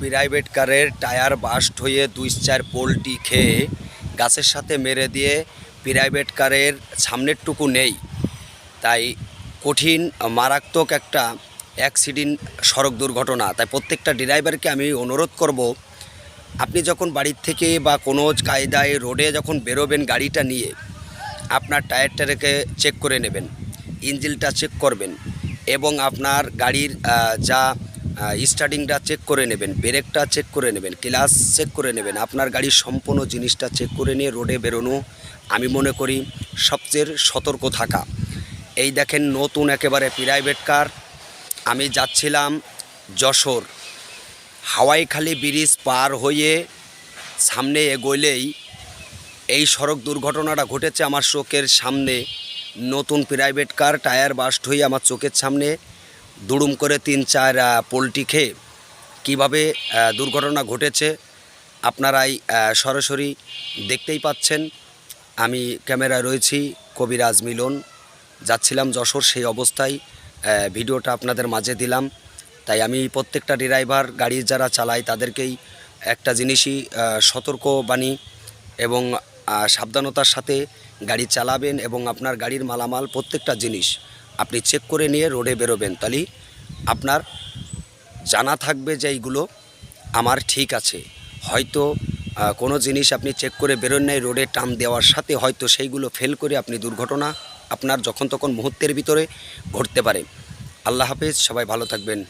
Private কারের tyre burst হয়ে দুই চার পোলটি খেয়ে গাছের সাথে মেরে দিয়ে প্রাইভেট কারের সামনেরটুকু নেই। তাই কঠিন, মারাত্মক একটা অ্যাক্সিডেন্ট, সড়ক দুর্ঘটনা। তাই প্রত্যেকটা ড্রাইভারকে আমি অনুরোধ করব, আপনি যখন বাড়ির থেকে বা কোনো কায়দায় রোডে যখন বেরোবেন গাড়িটা নিয়ে, আপনার টায়ারটাকে চেক করে নেবেন ইঞ্জিনটা চেক করবেন এবং আপনার গাড়ির যা স্টার্টিংটা চেক করে নেবেন ব্রেকটা চেক করে নেবেন ক্লাস চেক করে নেবেন, আপনার গাড়ির সম্পূর্ণ জিনিসটা চেক করে নিয়ে রোডে বেরোনো, আমি মনে করি সবচেয়ে সতর্ক থাকা। এই দেখেন নতুন একেবারে প্রাইভেট কার আমি যাচ্ছিলাম যশোর। হাওয়াইখালি ব্রিজ পার হয়ে সামনে এগোলেই এই সড়ক দুর্ঘটনাটা ঘটেছে আমার চোখের সামনে। নতুন প্রাইভেট কার টায়ার বাস্ট হয়ে আমার চোখের সামনে। দুড়ুম করে তিন চার পোলট্রি খেয়ে কীভাবে দুর্ঘটনা ঘটেছে আপনারাই সরাসরি দেখতেই পাচ্ছেন। আমি ক্যামেরায় রয়েছি কবিরাজ মিলন। যাচ্ছিলাম যশোর সেই অবস্থায় ভিডিওটা আপনাদের মাঝে দিলাম। তাই আমি প্রত্যেকটা ড্রাইভার গাড়ি যারা চালায় তাদেরকেই একটা জিনিসই সতর্কবাণী এবং সাবধানতার সাথে গাড়ি চালাবেন এবং আপনার গাড়ির মালামাল প্রত্যেকটা জিনিস আপনি চেক করে নিয়ে রোডে বেরোবেন। তাহলে আপনার জানা থাকবে যে এইগুলো আমার ঠিক আছে। হয়তো কোনো জিনিস আপনি চেক করে বেরোন নাই রোডে টান দেওয়ার সাথে হয়তো সেইগুলো ফেল করে আপনি দুর্ঘটনা আপনার যখন তখন মুহূর্তের ভিতরে ঘটতে পারে। আল্লাহ হাফেজ, সবাই ভালো থাকবেন।